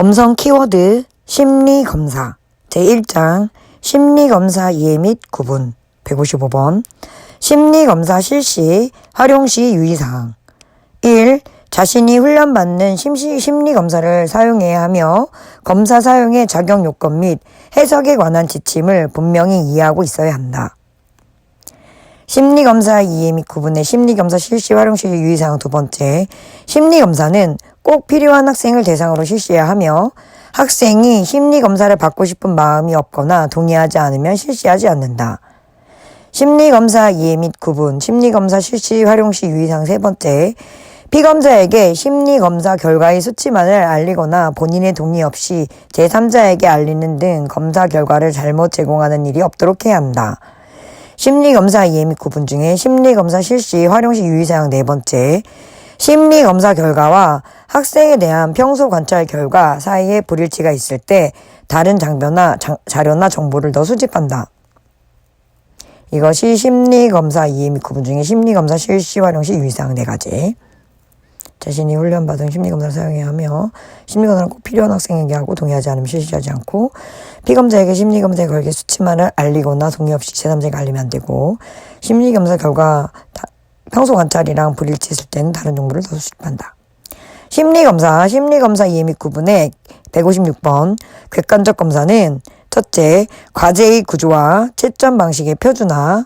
엄성 키워드 심리검사 제1장 심리검사 이해 및 구분 155번 심리검사 실시 활용 시 유의사항 1. 자신이 훈련받는 심시, 심리검사를 사용해야 하며 검사 사용의 작용 요건 및 해석에 관한 지침을 분명히 이해하고 있어야 한다. 심리검사 이해 및 구분의 심리검사 실시 활용 시 유의사항 두 번째, 심리검사는 꼭 필요한 학생을 대상으로 실시해야 하며 학생이 심리검사를 받고 싶은 마음이 없거나 동의하지 않으면 실시하지 않는다. 심리검사 이해 및 구분, 심리검사 실시 활용 시 유의사항 세 번째, 피검자에게 심리검사 결과의 수치만을 알리거나 본인의 동의 없이 제3자에게 알리는 등 검사 결과를 잘못 제공하는 일이 없도록 해야 한다. 심리검사 및 구분 중에 심리검사 실시 활용 시 유의사항 네 번째, 심리검사 결과와 학생에 대한 평소 관찰 결과 사이에 불일치가 있을 때 다른 자, 자료나 정보를 더 수집한다. 이것이 심리검사 및 구분 중에 심리검사 실시 활용 시 유의사항 네 가지. 자신이 훈련받은 심리검사를 사용해야 하며 심리검사는 꼭 필요한 학생에게 하고 동의하지 않으면 실시하지 않고 피검자에게 심리검사에 걸게 수치만을 알리거나 동의 없이 제3자에게 알리면 안 되고 심리검사 결과 다- 평소 관찰이랑 불일치 있을 때는 다른 정보를 더 수집한다. 심리검사, 심리검사 이해 및 구분의 156번 객관적 검사는 첫째, 과제의 구조와 채점 방식의 표준화,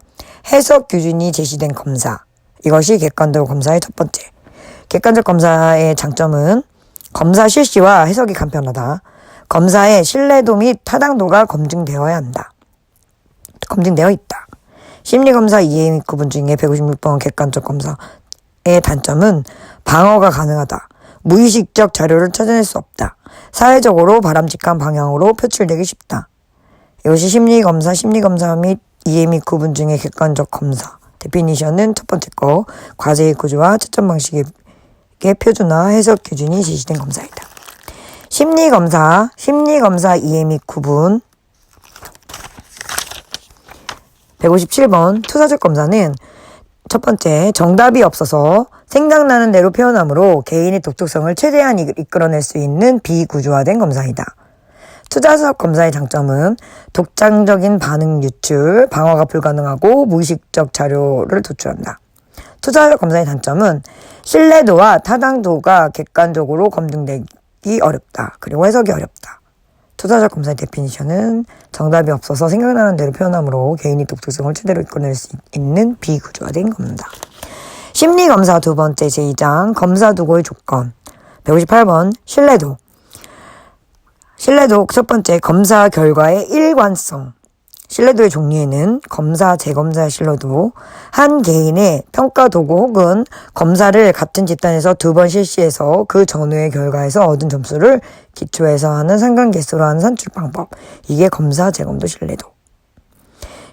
해석 기준이 제시된 검사. 이것이 객관적 검사의 첫 번째. 객관적 검사의 장점은 검사 실시와 해석이 간편하다. 검사의 신뢰도 및 타당도가 검증되어야 한다. 검증되어 있다. 심리검사 이해 및 구분 중에 156번 객관적 검사의 단점은 방어가 가능하다. 무의식적 자료를 찾아낼 수 없다. 사회적으로 바람직한 방향으로 표출되기 쉽다. 이것이 심리검사, 심리검사 및 이해 및 구분 중에 객관적 검사. 데피니션은 첫 번째 거, 과제의 구조와 채점 방식의 표준화, 해석 기준이 제시된 검사이다. 심리검사, 심리검사 이해 및 구분. 157번 투사적 검사는 첫 번째, 정답이 없어서 생각나는 대로 표현함으로 개인의 독특성을 최대한 이- 이끌어낼 수 있는 비구조화된 검사이다. 투자적 검사의 장점은 독창적인 반응 유출, 방어가 불가능하고 무의식적 자료를 도출한다. 투자적 검사의 단점은 신뢰도와 타당도가 객관적으로 검증되기 어렵다. 그리고 해석이 어렵다. 투자적 검사의 데피니션은 정답이 없어서 생각나는 대로 표현함으로 개인이 독특성을 최대로 이끌어낼 수 있는 비구조화된 검사. 심리검사 두 번째 제2장 검사 도구의 조건 158번 신뢰도 신뢰도 첫 번째 검사 결과의 일관성 신뢰도의 종류에는 검사, 재검사 신뢰도, 한 개인의 평가 도구 혹은 검사를 같은 집단에서 두 번 실시해서 그 전후의 결과에서 얻은 점수를 기초해서 하는 상관계수로 하는 산출 방법. 이게 검사, 재검도 신뢰도.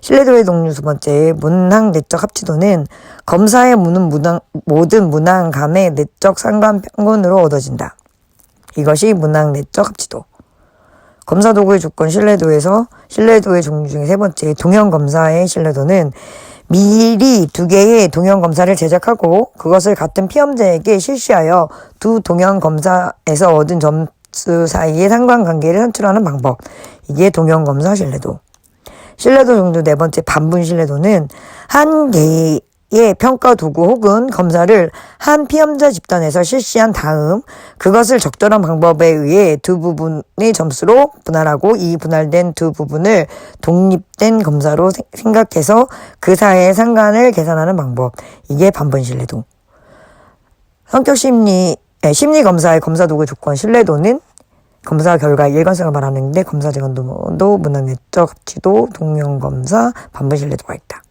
신뢰도의 동류 두 번째, 문항 내적 합치도는 검사의 무는 문항, 모든 문항 간의 내적 상관 평균으로 얻어진다. 이것이 문항 내적 합치도. 검사 도구의 조건 신뢰도에서 신뢰도의 종류 중에 세 번째 동형 검사의 신뢰도는 미리 두 개의 동형 검사를 제작하고 그것을 같은 피험자에게 실시하여 두 동형 검사에서 얻은 점수 사이의 상관관계를 산출하는 방법. 이게 동형 검사 신뢰도. 신뢰도 정도 네 번째 반분 신뢰도는 한 개의 평가 도구 혹은 검사를 한 피험자 집단에서 실시한 다음 그것을 적절한 방법에 의해 두 부분의 점수로 분할하고 이 분할된 두 부분을 독립된 검사로 세- 생각해서 그 사이의 상관을 계산하는 방법. 이게 반분 신뢰도. 성격 심리, 예, 심리 검사의 검사 도구 조건 신뢰도는 검사 결과의 일관성을 말하는데 검사 재건도 문항 내적 합치도 동형 검사 반분 신뢰도가 있다.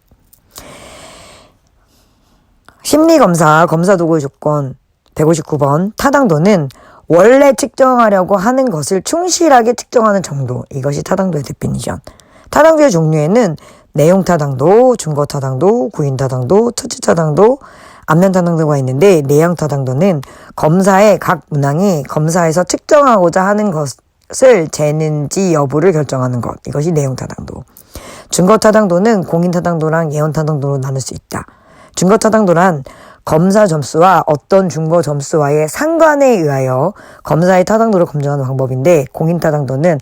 심리 검사 검사 도구의 조건 159번 타당도는 원래 측정하려고 하는 것을 충실하게 측정하는 정도. 이것이 타당도의 데피니션. 타당도의 종류에는 내용 타당도, 증거 타당도, 구인 타당도, 처치 타당도, 앞면 타당도가 있는데 내용 타당도는 검사의 각 문항이 검사에서 측정하고자 하는 것을 재는지 여부를 결정하는 것. 이것이 내용 타당도. 증거 타당도는 공인 타당도랑 예언 타당도로 나눌 수 있다. 증거 타당도란 검사 점수와 어떤 중거 점수와의 상관에 의하여 검사의 타당도를 검증하는 방법인데 공인 타당도는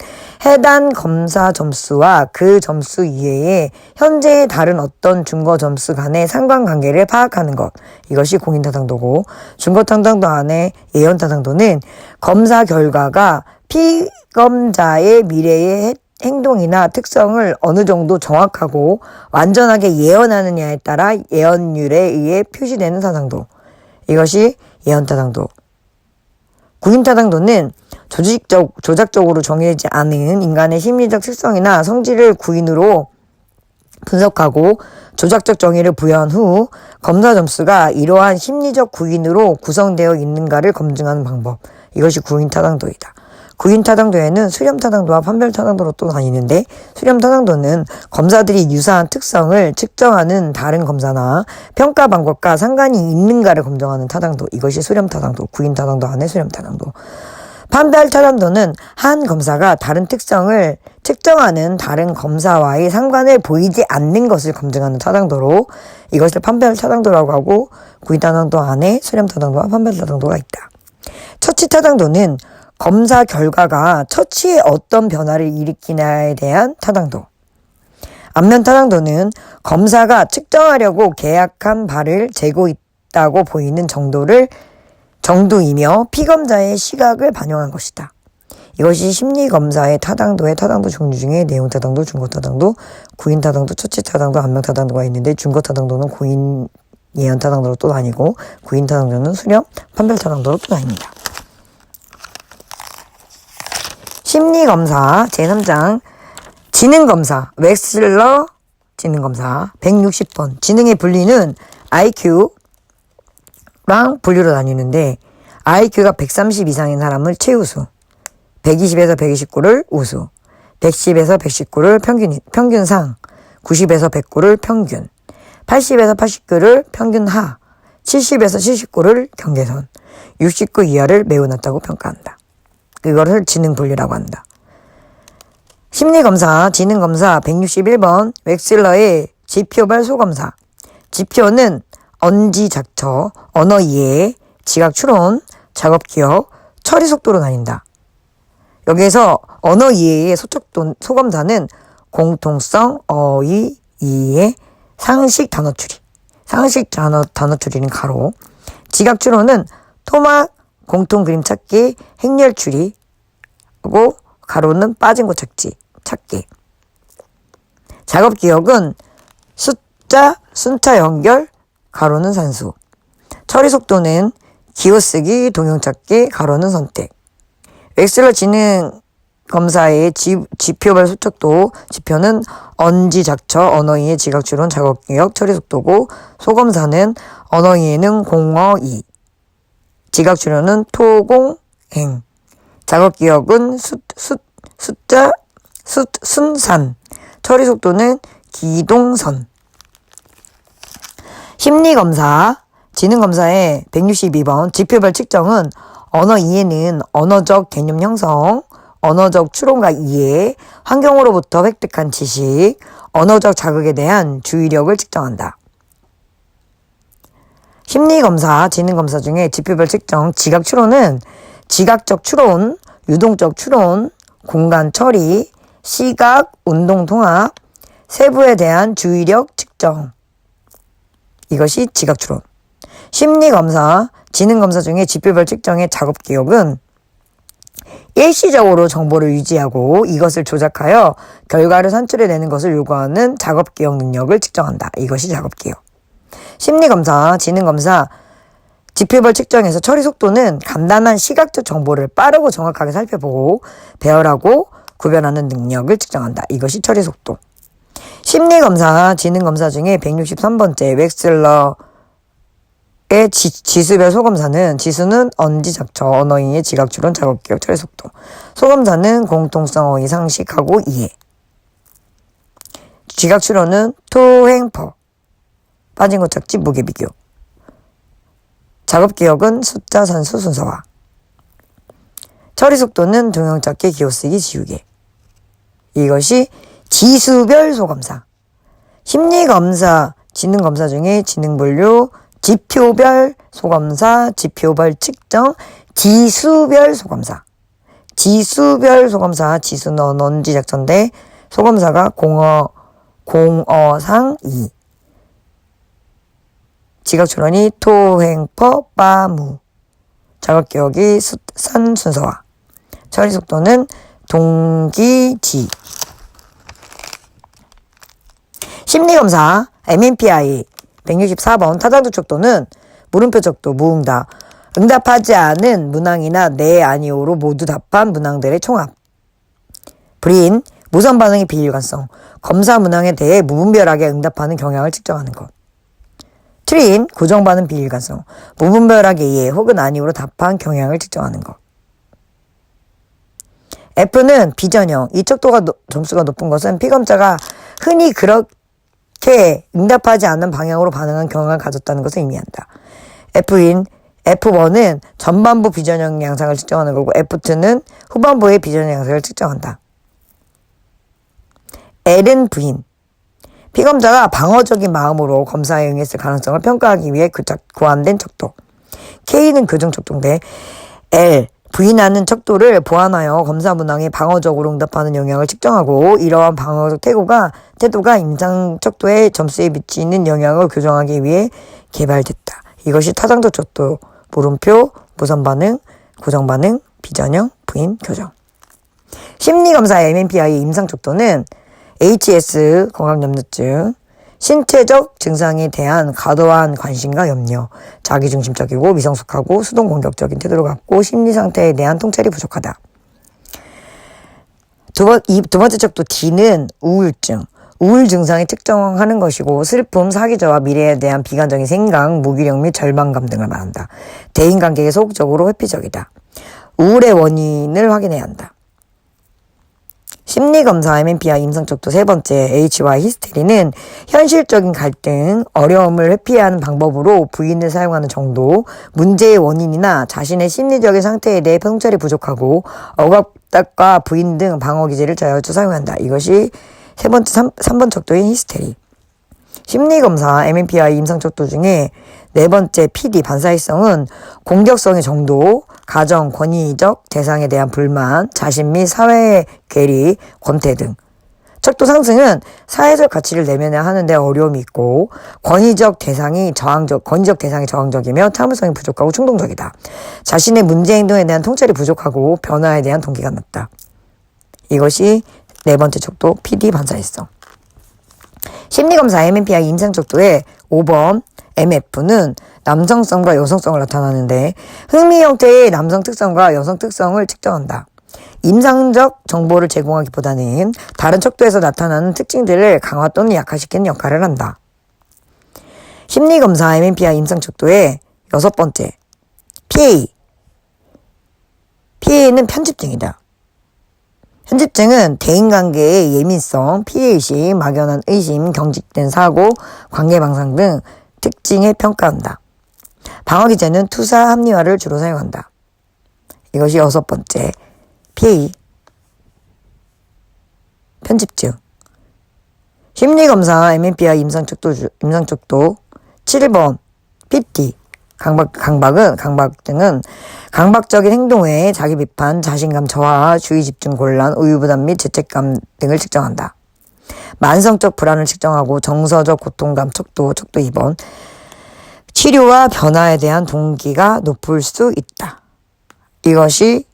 해당 검사 점수와 그 점수 이외에 현재의 다른 어떤 중거 점수 간의 상관관계를 파악하는 것. 이것이 공인 타당도고 중거 타당도 안에 예언 타당도는 검사 결과가 피검자의 미래의 해- 행동이나 특성을 어느 정도 정확하고 완전하게 예언하느냐에 따라 예언율에 의해 표시되는 타당도. 이것이 예언 타당도. 구인 타당도는 조직적, 조작적으로 정해지지 않은 인간의 심리적 특성이나 성질을 구인으로 분석하고 조작적 정의를 부여한 후 검사 점수가 이러한 심리적 구인으로 구성되어 있는가를 검증하는 방법. 이것이 구인 타당도이다. 구인 타당도에는 수렴 타당도와 판별 타당도로 또 나뉘는데 수렴 타당도는 검사들이 유사한 특성을 측정하는 다른 검사나 평가 방법과 상관이 있는가를 검증하는 타당도. 이것이 수렴 타당도. 구인 타당도 안에 수렴 타당도. 판별 타당도는 한 검사가 다른 특성을 측정하는 다른 검사와의 상관을 보이지 않는 것을 검증하는 타당도로 이것을 판별 타당도라고 하고 구인 타당도 안에 수렴 타당도와 판별 타당도가 있다. 처치 타당도는 검사 결과가 처치에 어떤 변화를 일으키냐에 대한 타당도. 안면 타당도는 검사가 측정하려고 계약한 바를 재고 있다고 보이는 정도를 정도이며 피검자의 시각을 반영한 것이다. 이것이 심리검사의 타당도의 타당도 종류 중에 내용 타당도, 중거 타당도, 구인 타당도, 처치 타당도, 안면 타당도가 있는데 중거 타당도는 구인 예언 타당도로 또 나뉘고 구인 타당도는 수렴, 판별 타당도로 또 나뉩니다. 심리검사 제3장 지능검사 웩슬러 지능검사 160번 지능의 분리는 IQ랑 분류로 나뉘는데 IQ가 130 이상인 사람을 최우수 120에서 129를 우수 110에서 119를 평균, 평균상 90에서 109를 평균 80에서 89를 평균하 70에서 79를 경계선 69 이하를 매우 낮다고 평가한다. 이거를 지능 분류라고 한다. 심리검사, 지능검사 161번 웩슬러의 지표별 소검사. 지표는 언지 작처, 언어 이해, 지각 추론, 작업 기억, 처리 속도로 나뉜다. 여기에서 언어 이해의 소척도, 소검사는 공통성, 어휘, 이해, 상식 단어 추리. 상식 단어, 단어 추리는 가로. 지각 추론은 토막, 공통 그림 찾기, 행렬 추리, 하고 가로는 빠진 곳 찾기, 찾기. 작업 기억은 숫자, 순차 연결, 가로는 산수. 처리 속도는 기호 쓰기, 동영 찾기, 가로는 선택. 엑셀러 지능 검사의 지, 지표별 소척도 지표는 언지 작처, 언어이해 지각 추론, 작업 기억, 처리 속도고 소검사는 언어이해는 공어이, 지각 추론은 토공행, 작업 기억은 숫, 숫, 숫자, 숫, 순산, 처리 속도는 기동선. 심리검사, 지능검사의 162번 지표별 측정은 언어 이해는 언어적 개념 형성, 언어적 추론과 이해, 환경으로부터 획득한 지식, 언어적 자극에 대한 주의력을 측정한다. 심리검사, 지능검사 중에 지표별 측정, 지각 추론은 지각적 추론, 유동적 추론, 공간 처리, 시각, 운동 통합, 세부에 대한 주의력 측정. 이것이 지각 추론. 심리 검사, 지능 검사 중에 지표별 측정의 작업 기억은 일시적으로 정보를 유지하고 이것을 조작하여 결과를 산출해내는 것을 요구하는 작업 기억 능력을 측정한다. 이것이 작업 기억. 심리 검사, 지능 검사, 지표별 측정에서 처리 속도는 간단한 시각적 정보를 빠르고 정확하게 살펴보고 배열하고 구별하는 능력을 측정한다. 이것이 처리 속도. 심리 검사, 지능 검사 중에 163번째 웩슬러 의 지, 지수별 소검사는 지수는 언지 작처, 언어인의 지각 추론, 작업 기억, 처리 속도. 소검사는 공통성 어휘 상식하고 이해. 지각 추론은 토행퍼. 빠진 것 찾기 무게 비교. 작업 기억은 숫자 산수 순서화. 처리 속도는 동영 찾기 기호 쓰기 지우개. 이것이 지수별 소검사. 심리 검사, 지능 검사 중에 지능 분류, 지표별 소검사, 지표별 측정, 지수별 소검사. 지수별 소검사, 지수는 넌지 작전데 소검사가 공어, 공어상 2. 지각출원이 토행퍼 빠무. 자각기억이 수, 산 순서화. 처리 속도는 동기지. 심리검사 MMPI 164번 타당도 척도는 물음표 척도 무응답. 응답하지 않은 문항이나 네 아니오로 모두 답한 문항들의 총합. 불인 무선 반응의 비일관성. 검사 문항에 대해 무분별하게 응답하는 경향을 측정하는 것. 트린 고정 반응 비일관성. 무분별하게 예 혹은 아니오로 답한 경향을 측정하는 것. F는 비전형. 이 척도가 노- 점수가 높은 것은 피검자가 흔히 그렇게 응답하지 않는 방향으로 반응한 경향을 가졌다는 것을 의미한다. F인 F1은 전반부 비전형 양상을 측정하는 거고 F2는 후반부의 비전형 양상을 측정한다. L은 부인. 피검자가 방어적인 마음으로 검사에 응했을 가능성을 평가하기 위해 고안된 척도. K는 교정 척도인데 L 부인하는 척도를 보완하여 검사 문항에 방어적으로 응답하는 영향을 측정하고 이러한 방어적 태도가 태도가 임상 척도의 점수에 미치는 영향을 교정하기 위해 개발됐다. 이것이 타당도 척도 물음표 무선 반응 고정 반응 비전형 부인 교정. 심리 검사의 MMPI 임상 척도는 HS 건강염려증 신체적 증상에 대한 과도한 관심과 염려, 자기중심적이고 미성숙하고 수동공격적인 태도를 갖고 심리 상태에 대한 통찰이 부족하다. 두, 번, 이, 두 번째 척도 D는 우울증. 우울 증상이 특정하는 것이고 슬픔, 사기저와 미래에 대한 비관적인 생각, 무기력 및 절망감 등을 말한다. 대인관계에 소극적으로 회피적이다. 우울의 원인을 확인해야 한다. 심리검사 MMPI 임상척도 세 번째 H와 히스테리는 현실적인 갈등, 어려움을 회피하는 방법으로 부인을 사용하는 정도, 문제의 원인이나 자신의 심리적인 상태에 대해 통찰이 부족하고 억압과 부인 등 방어 기제를 자유투 사용한다. 이것이 세 번째, 삼, 삼번 척도인 히스테리. 심리검사 MMPI 임상척도 중에 네 번째 PD 반사회성은 공격성의 정도, 가정, 권위적 대상에 대한 불만, 자신 및 사회의 괴리, 권태 등. 척도 상승은 사회적 가치를 내면해야 하는데 어려움이 있고 권위적 대상이 저항적, 권위적 대상이 저항적이며 참을성이 부족하고 충동적이다. 자신의 문제 행동에 대한 통찰이 부족하고 변화에 대한 동기가 낮다. 이것이 네 번째 척도 PD 반사회성. 심리검사 MMPI 임상척도의 5번 MF는 남성성과 여성성을 나타나는데 흥미 형태의 남성 특성과 여성 특성을 측정한다. 임상적 정보를 제공하기보다는 다른 척도에서 나타나는 특징들을 강화 또는 약화시키는 역할을 한다. 심리검사 MMPI 임상척도의 여섯 번째 PA PA는 편집증이다. 편집증은 대인관계의 예민성, 피해의식, 막연한 의심, 경직된 사고, 관계방상 등 특징에 평가한다. 방어기제는 투사 합리화를 주로 사용한다. 이것이 여섯 번째, PA. 편집증. 심리검사 MMPI 임상척도, 주- 임상척도 7번, PT. 강박, 강박은, 강박증은 강박적인 행동에 자기 비판, 자신감 저하, 주의 집중 곤란, 우유부담 및 죄책감 등을 측정한다. 만성적 불안을 측정하고 정서적 고통감 척도, 척도 2번. 치료와 변화에 대한 동기가 높을 수 있다. 이것이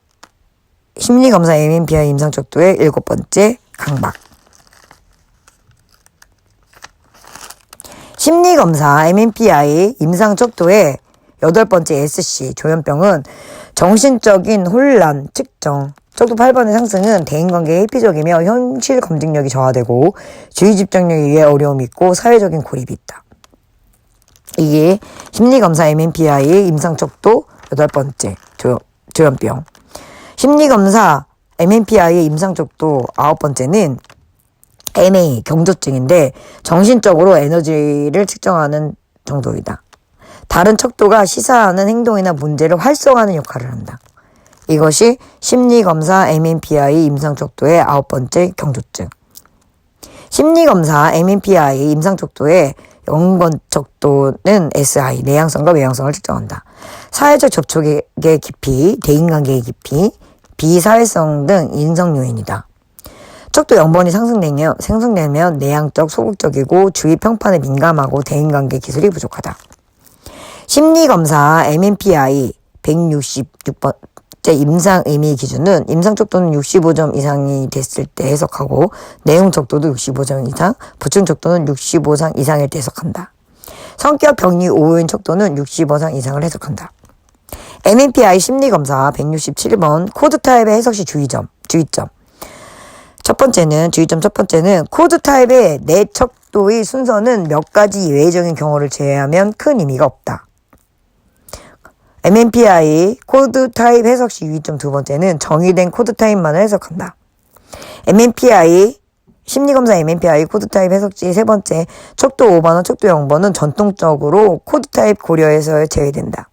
심리검사 MMPI 임상척도의 일곱 번째 강박. 심리검사 MMPI 임상척도의 여덟 번째 SC 조현병은 정신적인 혼란 측정. 척도 8번의 상승은 대인관계에 회피적이며 현실 검증력이 저하되고 주의 집중력에 의해 어려움이 있고 사회적인 고립이 있다. 이게 심리검사 MMPI의 임상척도 여덟 번째 조, 조현병. 심리검사 MMPI의 임상척도 아홉 번째는 MA 경조증인데 정신적으로 에너지를 측정하는 정도이다. 다른 척도가 시사하는 행동이나 문제를 활성화하는 역할을 한다. 이것이 심리검사 MMPI 임상척도의 아홉 번째 경조증. 심리검사 MMPI 임상척도의 연건 척도는 SI, 내향성과 외향성을 측정한다. 사회적 접촉의 깊이, 대인관계의 깊이, 비사회성 등 인성 요인이다. 척도 영번이 상승되면, 생성되면 내향적, 소극적이고 주위 평판에 민감하고 대인관계 기술이 부족하다. 심리검사 MMPI 166번째 임상 의미 기준은 임상 척도는 65점 이상이 됐을 때 해석하고 내용 척도도 65점 이상, 부충 척도는 65상 이상일 때 해석한다. 성격 병리 오인 척도는 65상 이상을 해석한다. MMPI 심리 검사 167번 코드 타입의 해석 시 주의점, 주의점. 첫 번째는 주의점 첫 번째는 코드 타입의 내 척도의 순서는 몇 가지 예외적인 경우를 제외하면 큰 의미가 없다. MMPI 코드 타입 해석 시 유의점 두 번째는 정의된 코드 타입만을 해석한다. MMPI 심리검사 MMPI 코드 타입 해석지 세 번째 척도 5번원, 척도 0번은 전통적으로 코드 타입 고려에서 제외된다.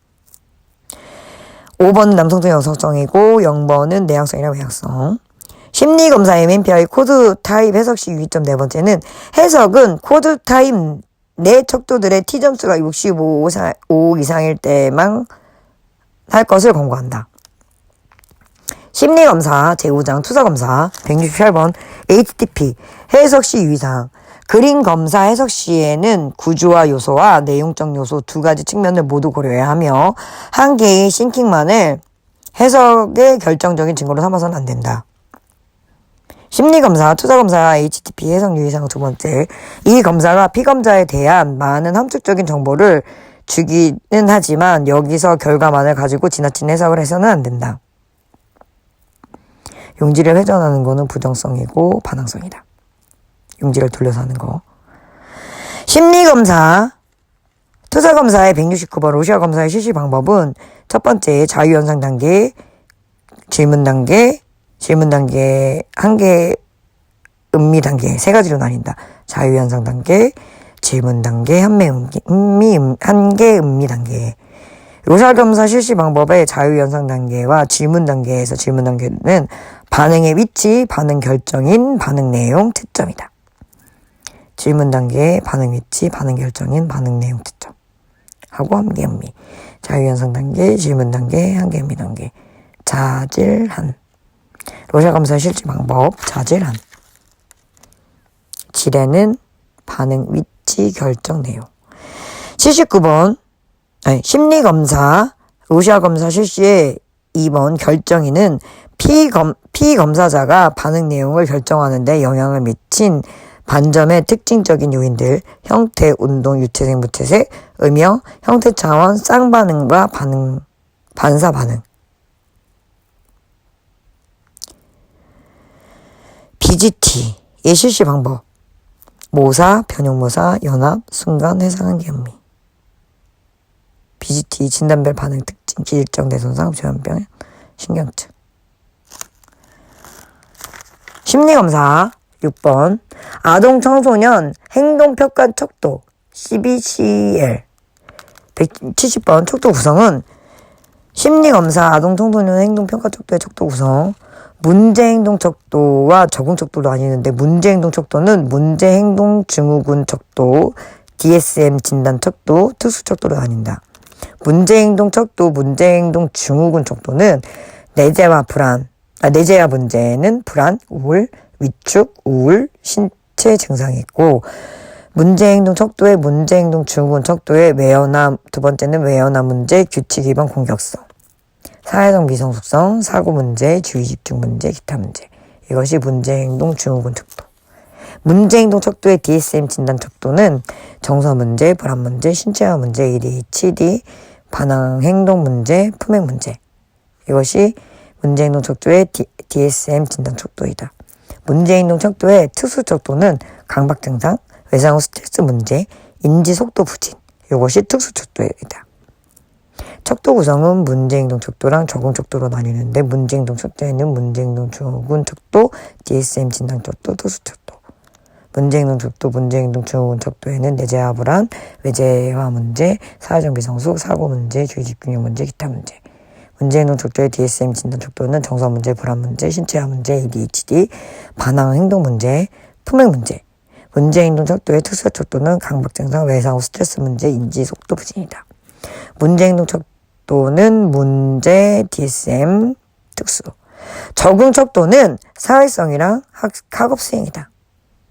5번은 남성적 여성성이고 0번은 내향성이랑 외향성. 심리검사 MMPI 코드 타입 해석 시 유의점 네 번째는 해석은 코드 타입 내 척도들의 T점수가 65 이상일 때만 할 것을 권고한다. 심리검사, 제5장 투사검사 168번 HTP 해석 시 유의사항 그림 검사 해석 시에는 구조화 요소와 내용적 요소 두 가지 측면을 모두 고려해야 하며 한 개의 싱킹만을 해석의 결정적인 증거로 삼아서는 안 된다. 심리검사, 투자검사, HTP 해석 유의사항 두 번째. 이 검사가 피검자에 대한 많은 함축적인 정보를 주기는 하지만 여기서 결과만을 가지고 지나친 해석을 해서는 안 된다. 용지를 회전하는 거는 부정성이고 반항성이다. 용지를 돌려서 하는 거. 심리검사, 투자검사의 169번 로시아 검사의 실시 방법은 첫 번째 자유현상 단계, 질문 단계, 질문 단계, 한계, 음미 단계 세 가지로 나뉜다. 자유현상 단계, 질문 단계, 한매 음미, 음, 한계 음미 단계. 로샬 검사 실시 방법의 자유현상 단계와 질문 단계에서 질문 단계는 반응의 위치, 반응 결정인 반응 내용 특점이다. 질문 단계 반응 위치, 반응 결정인 반응 내용 특점. 하고 한계 음미. 자유현상 단계, 질문 단계, 한계 음미 단계. 자질한. 로샬 검사 실시 방법, 자질한. 지뢰는 반응 위치 결정 내용. 79번 아니, 심리검사 로시아 검사 실시의 2번 결정인은 피검, 피검사자가 반응 내용을 결정하는데 영향을 미친 반점의 특징적인 요인들, 형태, 운동, 유체색, 무체색, 의명, 형태 차원, 쌍반응과 반응, 반사 반응. BGT, 예실시 방법. 모사, 변형모사, 연합, 순간, 회상한 개음미. BGT, 진단별 반응 특징, 기질적 뇌손상, 조현병, 신경증. 심리검사 6번 아동 청소년 행동평가 척도 CBCL 170번 척도 구성은 심리검사 아동 청소년 행동평가 척도의 척도 구성 문제행동 척도와 적응 척도도 아니는데 문제행동 척도는 문제행동 증후군 척도 DSM 진단 척도 특수 척도로 나뉜다. 문제행동 척도 문제행동 증후군 척도는 내재와 불안 아, 내재와 문제는 불안, 우울, 위축, 우울, 신체 증상이 있고 문제행동 척도의 문제행동 증후군 척도의 외연화 두 번째는 외연화 문제, 규칙 위반 공격성 사회적 미성숙성, 사고 문제, 주의 집중 문제, 기타 문제 이것이 문제행동 증후군 척도 문제행동 척도의 DSM 진단 척도는 정서 문제, 불안 문제, 신체화 문제, ADHD, 반항 행동 문제, 품행 문제 이것이 문제행동 척도의 DSM 진단 척도이다. 문제행동 척도의 특수 척도는 강박 증상, 외상 후 스트레스 문제, 인지 속도 부진. 이것이 특수 척도이다. 척도 구성은 문제행동 척도랑 적응 척도로 나뉘는데 문제행동 척도에는 문제행동 증후군 척도, DSM 진단 척도, 특수 척도. 문제행동 척도, 문제행동 증후군 척도에는 내재화 불안, 외재화 문제, 사회적 미성숙, 사고 문제, 주의 집중력 문제, 기타 문제. 문제행동 척도의 DSM 진단 척도는 정서 문제, 불안 문제, 신체화 문제, ADHD, 반항 행동 문제, 품행 문제. 문제행동 척도의 특수 척도는 강박 증상, 외상 후 스트레스 문제, 인지 속도 부진이다. 문제행동 척도는 문제 DSM 특수. 적응 척도는 사회성이랑 학, 학업 수행이다.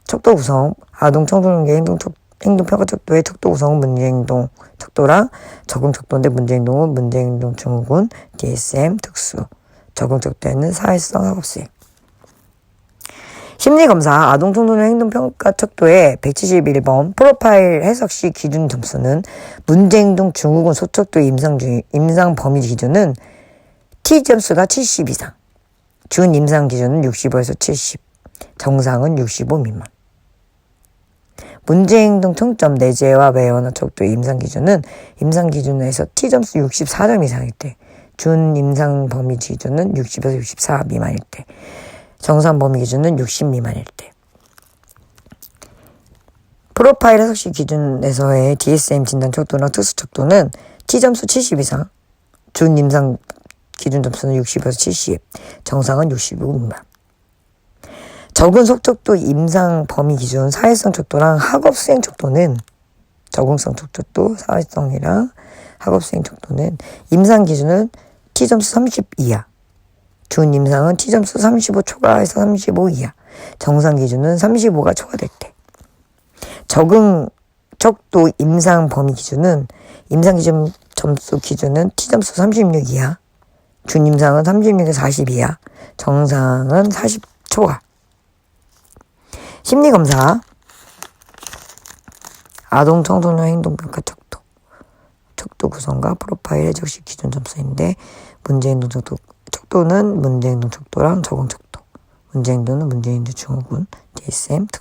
척도 구성, 아동 청소년의 행동 척, 행동 평가 척도의 척도 구성은 문제행동 척도랑 적응 척도인데 문제행동은 문제행동 증후군 DSM 특수. 적응 척도에는 사회성 학업 수행. 심리검사 아동 청소년 행동평가 척도의 171번 프로파일 해석 시 기준 점수는 문제행동 증후군 소척도 임상, 중- 임상 범위 기준은 T 점수가 70 이상, 준 임상 기준은 65에서 70, 정상은 65 미만. 문제행동 총점 내재와 외원화 척도 임상 기준은 임상 기준에서 T 점수 64점 이상일 때, 준 임상 범위 기준은 60에서 64 미만일 때, 정상 범위 기준은 60 미만일 때. 프로파일 해석시 기준에서의 DSM 진단 척도나 특수 척도는 T 점수 70 이상, 준 임상 기준 점수는 60에서 70, 정상은 65 미만. 적은 속척도 임상 범위 기준 사회성 척도랑 학업 수행 척도는 적응성 척도 사회성이랑 학업 수행 척도는 임상 기준은 T 점수 30 이하, 준 임상은 T 점수 35 초과해서 35 이하, 정상 기준은 35가 초과될 때. 적응 척도 임상 범위 기준은 임상 기준 점수 기준은 T 점수 36 이하, 준 임상은 36에서 40 이하, 정상은 40 초과. 심리 검사. 아동 청소년 행동 평가 척도. 척도 구성과 프로파일 해적 시 기준 점수인데 문제 행동 척도 척도는 문제 행동 척도랑 적응 척도. 문제 행동은 문제 행동 증후군 DSM 특수